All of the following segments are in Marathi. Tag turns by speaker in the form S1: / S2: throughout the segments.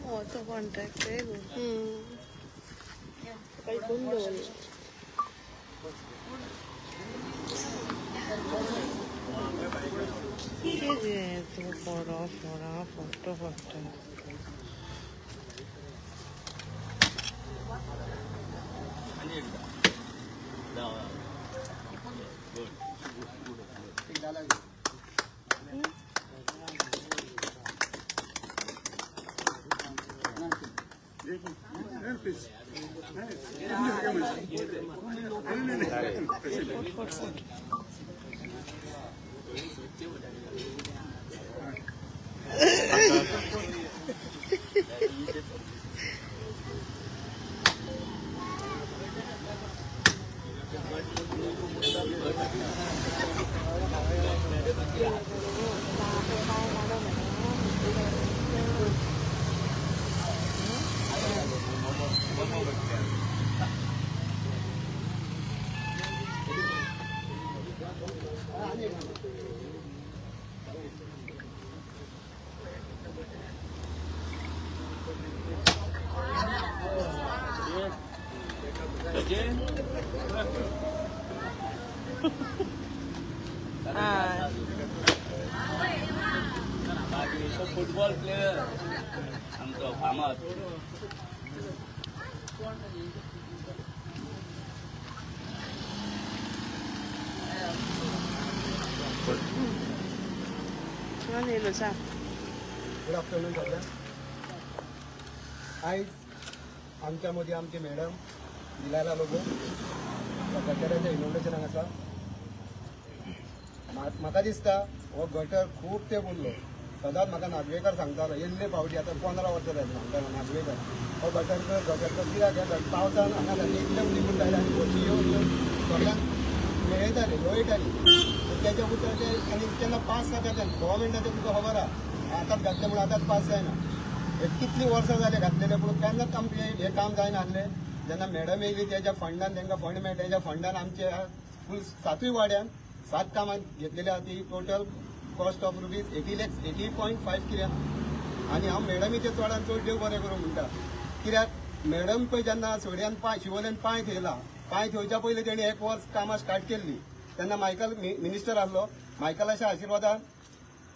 S1: Oh, to contact आहे गो. काही कोण दोन तेच आहे तो फोडा फोडा फोटो फोटो हा
S2: फुटबॉल प्लेयर आमचो फामाद
S1: येलो
S3: गुड आफ्टरनून सगळ्यांक आयज आमच्या मदीं आमचे मॅडम दिलायला लोगो गटराच्या इनोव्हेशनाक आसा म्हा- म्हाका दिसता हो गटर खूब तेंप उरलो सदांच म्हाका नागवेकर सांगतालो येल्ले फावटी आतां पंदरा वर्सां जाली सांगतालो नागवेकर. हो गटर कर कित्याक हे पावसान हांगा सारकें एकदम निघून जाले आनी खोशी येवन येवन सगळ्यांक मेळटाली लोळटाली त्याच्या उतर ते आनी केन्ना पास जाता तेन्ना ते तुका खबर आहा आतांच घातले म्हणून आतांच पास जायना. हे कितलीं वर्सां जाले घातलेले पूण केन्नाच आमचे हे काम जायना आसलें जेन्ना मॅडम येयली तेच्या फंडान तांकां फंड मेळटा तेच्या फंडान आमचे फूल सातूय वाड्यान सात कामां घेतलेली आहा ती total cost of rupees eighty lakhs eighty point five कित्याक आनी हांव मॅडमीचे चडान चड देव बरें करूं म्हणटा कित्याक मॅडम पळय जेन्ना सोड्यान पांय शिवोल्यान पांय थेयला पांय थेवच्या पयलीं तेणी एक वर्स कामां स्टार्ट केल्ली तेन्ना मायकल मि- मिनिस्टर आसलो मायकलाच्या आशिर्वादान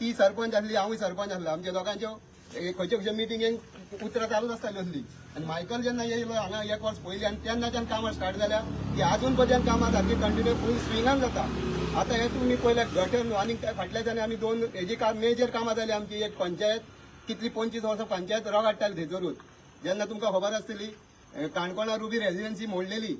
S3: ती सरपंच आसली हांवूय सरपंच आसलो आमच्या दोगांच्यो ए- खंयचे खंयचे मिटिंगेक उतरां चालूच आसताली असली आनी मायकल जेन्ना येयलो हांगा एक वर्स पयलीं आनी तेन्नाच्यान कामां स्टार्ट जाल्या ती आजून पर्यंत कामां सारकी कंटिन्यू फूल स्विंगान जाता आतां हे तुमी पयले गटर न्हू आनी त्या फाटल्या आमी दोन हेजी काम मेजर कामां जाली आमची एक पंचायत कितली पंचवीस वर्सां पंचायत रोग हाडटाली थंयसरूच जेन्ना तुमकां खबर आसतली काणकोणां काणकोणा रुबी रेजिडेन्सी मोडलेली.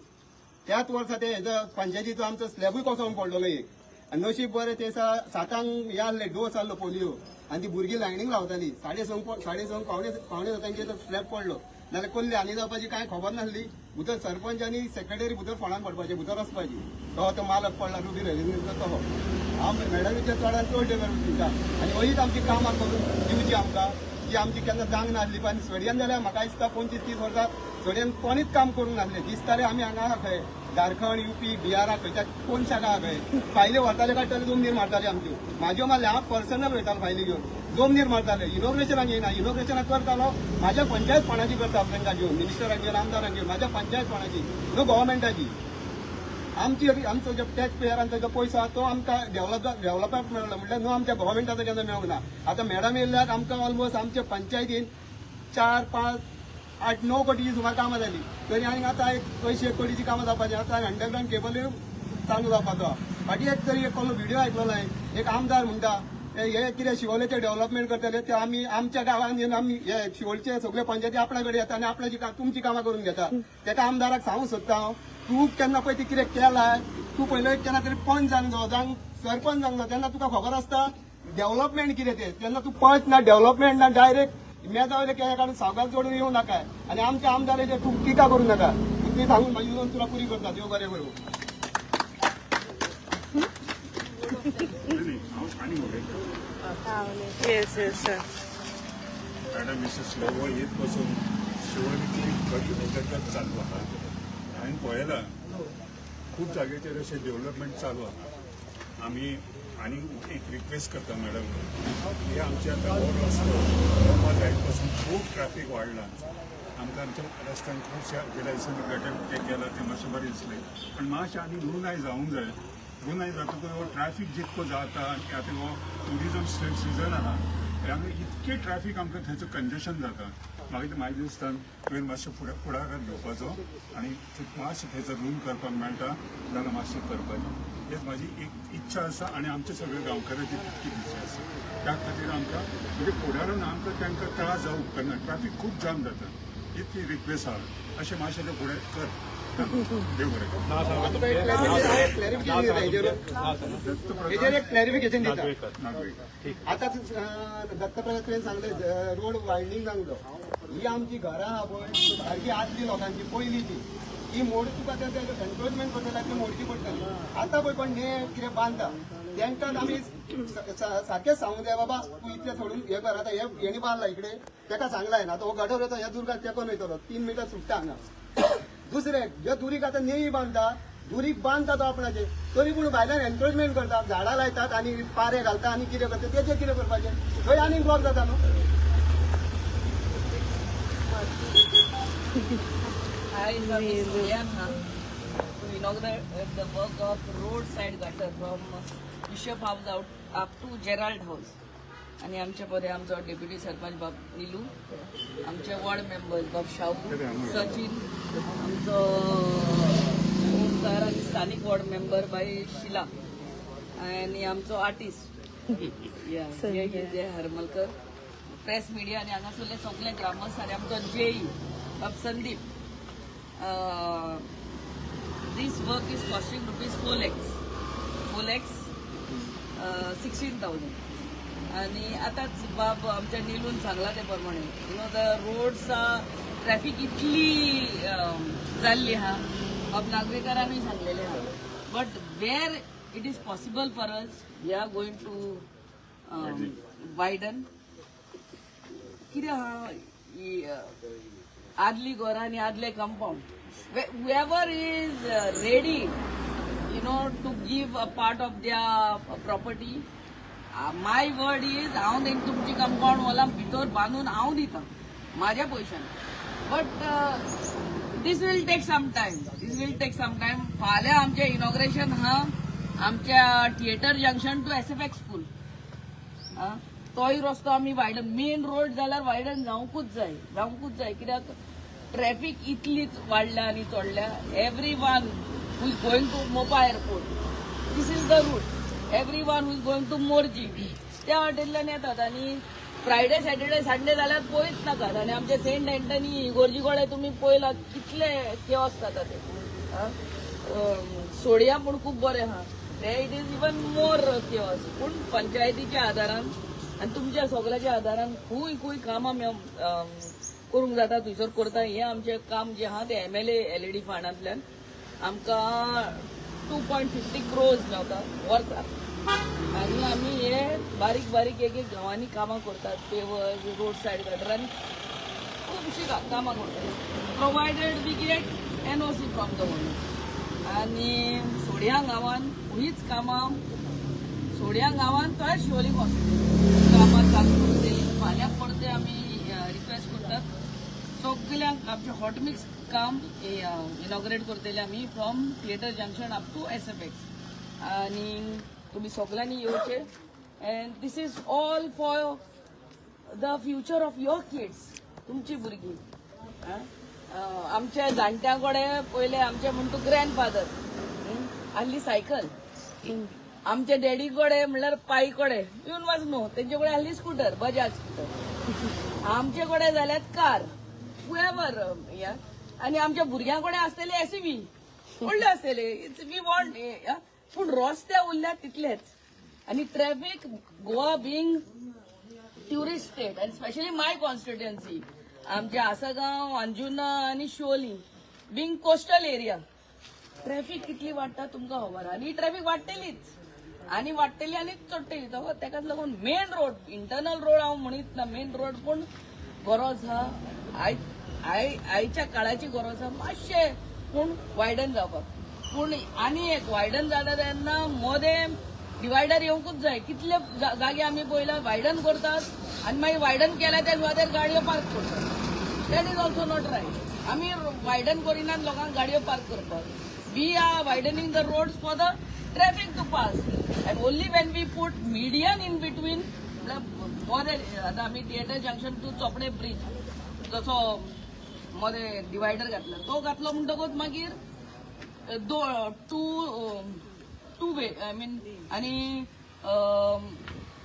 S3: त्याच वर्सा ते हेजो पंचायतीचो आमचो स्लॅबूय कोसळून पडलेलो एक. आनी नशीब बरें ते दिसा सातांक हे आहले डोस आहलो पोलियो आनी ती भुरगीं लायनीक लावताली. साडे संक साडे संक पावणे पावणे सातांचेर स्लॅब पडलो. जाल्यार कसली आनी जावपाची कांय खबर नासली भितर सरपंच आनी सेक्रेटरी भितर फोंडान पडपाचे भितर वचपाची तो तो मालक पडला रुबी रेल्वे तो. हांव मॅडमीच्या चडान चड डेव्हलप दिता आनी अशीच आमची कामां करून दिवची आमकां जी आमची केन्ना जांग नासली पण सोडियान जाल्यार म्हाका दिसता पंचवीस तीस वर्सां सोड्यान कोणीच काम करूंक नासले दिसताले आमी हांगा खंय झारखंड युपी बिहारा खंयच्या कोण शाखा खंय फायल्यो व्हरताले काडटाले जमनीर मारताले आमच्यो म्हाज्यो मारले हांव पर्सनल वयतालो फायली घेवन जमनीर मारताले. इनॉग्रेशनाक येना इनोग्रेशनाक करतालो म्हाज्या पंचायत फोंडाची करता तांकां घेवन मिनिस्टराक घेवन आमदाराक घेवन म्हाज्या पंचायत फोंडाची. न्हू गव्हर्मेंटाची आमची आमचो जो टॅक्स पेयरांचो जो पयसो आहा तो आमकां डेव्हलप डेव्हलपाक मेळ्ळो म्हणल्यार न्हू आमच्या गव्हर्मेंटाचो केन्ना मेळूंक ना आतां मॅडम येयल्याक आमकां ऑलमोस्ट आमच्या पंचायतीन चार पांच आठ णव कोटीची सुमार कामां जाली तरी हांगा आतां एक पयशे एक कोटीची कामां जावपाची आतां अंडरग्रावंड केबलूय चालू जावपाचो फाटी एक तरी एक कसलो व्हिडिओ आयकलो हांवें एक आमदार म्हणटा हे कितें शिवोलेचे डेव्हलपमेंट करतले ते आम्ही आमच्या गावात येऊन आम्ही हे शिवोलचे सगळे पंचायती आपणा येतात आणि आपल्याची आपणाची तुमची कामां करून घेतात. तेका आमदाराक सांगू सोदता हांव हो, तू केन्ना पळय ती कितें केलाय? तू पयलो केन्ना तरी पंच जालो जावं सरपंच जालो तेन्ना तुका खबर आसता डेव्हलपमेंट कितें ते? तेन्ना तूं पंच ना डेव्हलपमेंट ना डायरेक्ट मेजावले केल्या काडून सावकार जोडून येऊ नका. आणि आमच्या आमदाराचे तू टिका करू नका. ती सांगून माझी उलोवन तुला पुरी करता देव बरें करूं.
S4: आणि उलयता
S1: yes yes sir
S4: madam Mrs Lobo येतपासून शिवणीतली गट चालू आहा हांवें पळयलां खूब जाग्याचेर अशें डेव्हलपमेंट चालू आहा आमी आनी एक रिक्वेस्ट करता मॅडम हे आमचे आतां हो रस्तो जायत पासून खूब ट्रॅफिक वाढला. आमकां आमच्या रस्त्यान खुबशे गेल्या गटर ते केला ते मातशें बरें दिसलें. पण मातशें आनी लुनाय जावंक जाय लुनाय जातकच हो ट्रॅफिक जितको जाता आनी आतां हो ट्युरिजम सिजन आहा त्यामुळे इतकें ट्रॅफिक आमकां थंयचं कंजेशन जाता. म्हाका ते दिसता तुवें मातशें फुडें फुडाकार घेवपाचो आनी मातशें थंयसर रूम करपाक मेळटा जाल्यार मातशें करपाचें हेच म्हाजी एक इच्छा आसा आनी आमच्या सगळ्या गांवकारांची तितकी इच्छा आसा त्या खातीर आमकां म्हणजे फुडारान आमकां तांकां त्रास जावंक उपकारना ट्रॅफिक खूब जाम जाता. इतकी रिक्वेस्ट आहा. अशें मातशें तें फुडें कर. देव बरें कर.
S3: क्लॅरिफिकेशन आता दत्तप्रसाद तुवें सांगलें रोड वायडनींग जावंक ही आमची घरां आहा पळय सारकी आदली लोकांची पयलींची ही मोड तुका एन्क्रोचमेंट करतले ती मोडची पडटली आतां पळय पण हे कितें बांदता तांकां आमी सारकेंच सांगूंक जाय बाबा तूं इतलें सोडून हे कर. आतां हे हेणी बांदला इकडे. तेका सांगलाय ना. आतां हो गटर येतो ह्या दुर्गाक तेकोन वयतलो तीन मिटर सुट्टा हांगा दुसरें ह्या दुरीक आतां नेई बांदता दुरीक बांदता तो आपणाचे. तरी पूण भायल्यान एन्करेजमेंट करता झाडां लायतात आनी पारे घालता आनी कितें करता तेजें कितें करपाचें. थंय आनीक ब्लॉक जाता न्हू
S5: Hi, to inaugurate the work of roadside gutter from Bishop House out up to Gerald House. आणि आमच्या मध्ये आमचो डेप्युटी सरपंच बाब निलू आमचे वॉर्ड मेंबर्स बाब शाहू सचिन आमचो ओमकार आणि स्थानिक वॉर्ड मेंबर बाई शिला आणि आमचो artist Jay Harmalkar. Press media आणि हांगासरले सगळे ग्रामस्थ आणि आमचो जेई बाब Sandeep. This work is costing rupees 4 lakhs. 4 lakhs sixteen thousand आणि आताच बाब आमच्या निलून सांगला ते प्रमाणे. You know the roads traffic इतली जाल्ली हा. बाब नागरिकांनी सांगलेले हा but where it is possible for us we are going to widen कितें ही, आदली गोरानी आदले compound. Whoever is ready you know to to a part of the property my word is हांव तेंक तुमची कंपाऊंड वॉलां भितर बांदून हांव दिता. म्हाज्या पयशान but this will take some time this will take some time फाल्यां आमचें इनॉग्रेशन आहा आमच्या theatre junction to S F X school आं? तोय रस्तो आमी वायडन. मेन रोड जाल्यार वायडन जावंकूच जाय जावंकूच जाय कित्याक ट्रॅफिक इतलीच वाडल्या आनी चोडल्या everyone who is going to Mopa airport this is the route everyone who is going to Morjim त्या वाटेंतल्यान येतात आनी फ्रायडे सॅटर्डे संडे जाल्यार पळयत नाकात आनी आमचे सेंट एंटनी गोळे तुमी पळयलात कितले केवस जाता ते. आं? सोडया पूण खूब बरें आहा ते इट इज इवन मोर केवस पूण पंचायतीच्या आदारान आनी तुमच्या सगळ्याच्या आदारान खूंय खूंय कामां करूंक जाता थंयसर करता. हें आमचें काम जें आहा तें M L L E D फंडांतल्यान आमकां टू पॉयंट फिफ्टी क्रोज मेवता वर्साक. आनी आमी हे बारीक बारीक एक एक गांवांनी कामां करतात पेवर्स रोड सायड गटरांनी खुबशीं का- कामां करतात. Provided we get N O C from the government आनी सोड्या गांवान हीच कामां थोड्या गावांत शिवली पॉसिबल गावात कामां चालू फाल्यां परते आमी रिक्वेस्ट करतात. सगल्यांक आमचें हॉट मिक्स काम इनॉग्रेट करतले आमी from theatre junction up to S F X आनी तुमी सगळ्यांनी येवचे and this is all for the future of your kids तुमची भुरगीं आं? अं, आमच्या जाणट्यां कडेन पयले आमचे म्हणटा ग्रँडफादर हाल्ली सायकल आमचे डॅडी कडे म्हणल्यार पायी कडे. येऊन वाज न्हू तेंचे कडेन आसली स्कूटर बजाज स्कूटर आमचे कडेन जाल्यात कार वर या. आनी आमच्या भुरग्यां कडेन आसतले एसयूव्ही व्हडले आसतले वी वॉन्ट पूण रस्ते उरल्यात तितलेच आनी traffic Goa being tourist state आणि स्पेशली माय कॉन्स्टिट्युएन्सी आमचे आसगांव अंजुना आनी Siolim being coastal area traffic कितली वाडटा तुमकां खबर? आणि आनी ट्रॅफिक वाडटलीच आनी वाडटली आनी चडटली तो तेकाच लागून मेन रोड इंटरनल रोड हांव म्हणीत ना मेन रोड पूण गरज हा. आय आय आयच्या काळाची गरज हा. मातशें पूण वायडन जावपाक पूण आनी एक वायडन जाता तेन्ना मोदें डिवायडर येवंकूच जाय. कितले जा- जागे आमी पयला वायडन करतात. आनी मागीर वायडन केल्या त्या सुवातेर गाडयो पार्क करतात. That is also not right आमी वायडन करिनात लोकांक गाडयो पार्क करपाक we are widening the roads for the traffic to pass. And only when we put median in between मोदें आतां आमी theatre junction to Chopdem bridge जसो मध्ये डिवायडर घातला. तो घातलो म्हणटकूच मागीर दो two two way I mean आनी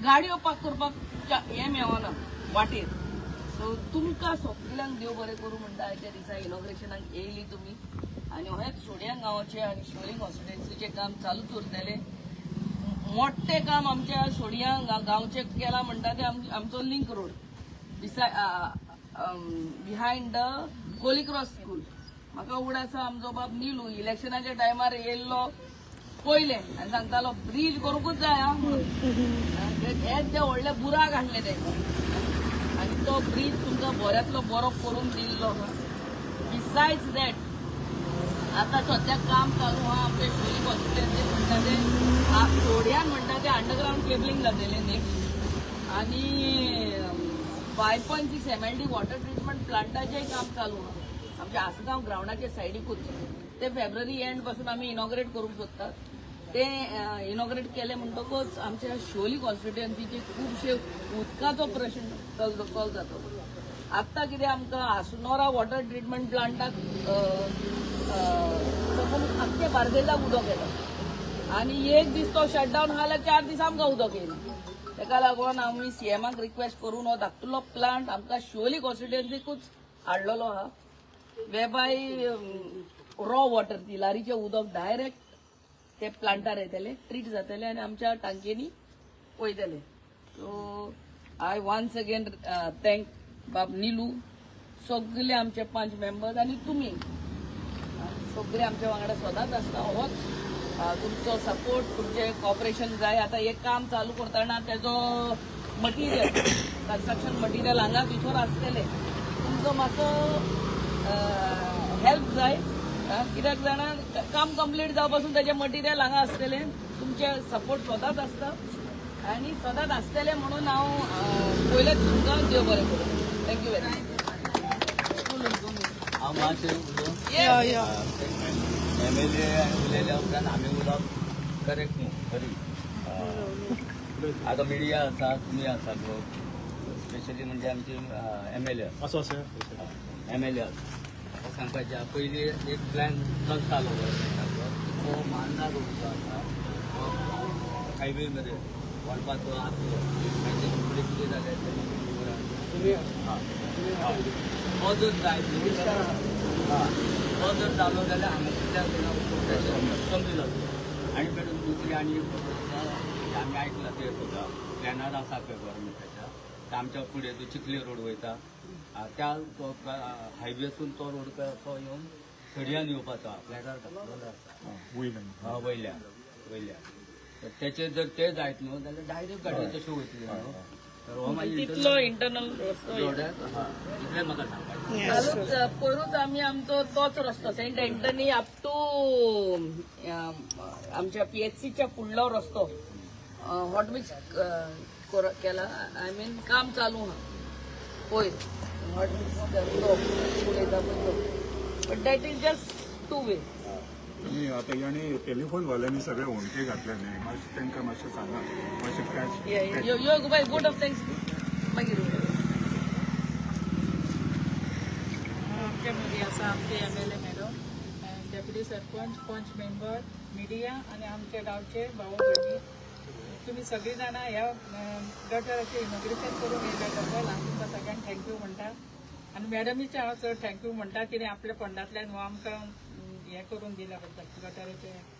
S5: गाडयो पार्क करपाक हें मेळना वाटेर सो तुमकां सगळ्यांक देव बरें करूं म्हणटा त्या दिसा इनॉग्रेशनाक येयली तुमी आनी हो, हेच सोड्यां गावाचे आणि शिवलिंग कॉन्स्टिट्युएन्सीचें काम चालूच उरतले मोठे काम आमच्या सोडिया गांवचें केलां म्हणटा तें आमचो लिंक रोड. बिसाय behind the Holy Cross school म्हाका उड आसा आमचो बाब निलू इलेक्शनाच्या टायमार येयल्लो पयले आनी सांगतालो ब्रीज करूंकूच जाय आं म्हणून हेच ते व्हडले बुराक हाडले ते. आनी तो ब्रीज तुमकां बऱ्यांतलो बरो करून दिल्लो. बिसायड्स दॅट आता सध्या काम चालू हा आमचे शिवली कॉन्स्टिट्युएन्सी म्हणटा ते सोड्यान म्हणटा ते अंडरग्राऊंड केबलिंग जातलें नेक्स्ट आनी five point six M L D water treatment प्लांटाचेंय काम चालू हा आमच्या आसगांव ग्रावंडाचे सायडीकूच ते फेब्रुवारी एंडपासून आमी इनॉग्रेट करूंक सोदतात ते इनॉग्रेट केले म्हणटकूच आमच्या शिवली कॉन्स्टिट्युएन्सीचे खुबशे उदकाचो प्रश्न सॉल्व जातो. आत्ता कितें आमकां आसनोरा वॉटर ट्रिटमेंट प्लांटाक सकून आख्खे बार्देजाक उदक येता. आनी एक दीस तो शटडावन आहा जाल्यार चार दीस आमकां उदक येना तेका लागून आमी सीएमाक रिक्वेस्ट करून हो धाकटुलो प्लांट आमकां शिवोली कॉन्स्टिट्युएन्सीकूच हाडलेलो आहा वेबाय रॉ वॉटर तिलारीचें उदक डायरेक्ट ते प्लांटार येतले ट्रीट जातले आनी आमच्या टांकेनी वयतले so I once again thank बाब निलू. सगळे आमचे पांच मेंबर्स आनी तुमी सगळे आमच्या वांगडा सदांच आसता होच तुमचो सपोर्ट तुमचे कॉपरेशन जाय आतां एक काम चालू करतना तेजो मटिरियल कन्स्ट्रक्शन मटिरियल हांगा भितर आसतले तुमचो मातसो हेल्प जाय कित्याक जाणा काम कंप्लीट जावं पासून तेजें मटिरियल हांगा आसतलें तुमचे सपोर्ट सदांच आसता आनी सदांच आसतले म्हणून हांव पयलेंच तुमकां देव बरें करूं थँक्यू वेरी मच
S2: हांव मातशें उलोवं
S1: या या.
S2: एम एल ए उलयल्या उपरांत आमी उलोवप करेक्ट न्हू खरी आतां मिडिया आसा तुमी आसा लोक स्पेशली म्हणजे आमचे एम एल ए
S6: असं असं
S2: एम एल ए आसा. सांगपाचें आहा, पयलीं एक प्लॅन चलतालो तो मांडा रोडचो आसा. तो हायवे मध्ये वळपाचो आसलो. मागीर कितें जालें तें हो जर जाय जर जालो जाल्यार कमी आनी दुसरी आनी एक आमी आयकलां ते सुद्दां प्लॅनार आसा पळय गव्हर्मेंटाच्या ते आमच्या फुडें तो चिखले रोड वयता त्या हायवेसून तो रोड असो येवन सडयान येवपाचो घातलेलो आसा हा वयल्यान तर तेचे जर ते जायत न्हू जाल्यार डायरेक्ट गाडयो तश्यो वयतल्यो
S5: तितलो इंटरनल रस्तो
S2: रोडाक हा इतलें म्हाका सांगपाचें
S5: चालूच पयरूच आमी आमचो तोच रस्तो सेंट अँटनी अप टू आमच्या पीएचसीच्या फुडलो रस्तो. हॉट मिक्स केला. आय मीन काम चालू हा पयर हॉट मिक्स तो तो but that is just two way
S4: आनी आतां आनी टेलिफोन वाल्यांनी सगळे होणके घातले न्ही मातशें तांकां मातशें सांगा. मातशें कॅच
S5: यो यो बाय गुड ऑफ थँक्स मागीर उलया.
S1: आमच्या मदीं आसा आमचे M L A madam
S6: deputy sarpanch panch member media आणि आमच्या गावचे भाऊ भगिनी तुम्ही सगळी जाणां ह्या गटाराचें इनॉग्रेशन करून येयल्या बद्दल हांव तुमकां सगळ्यांक थँक्यू म्हणटा आनी मॅडमीचे हांव चड थँक्यू म्हणटा कितें आपल्या फंडांतल्यान हो आमकां हे करून दिल्या बद्दल गटाराचें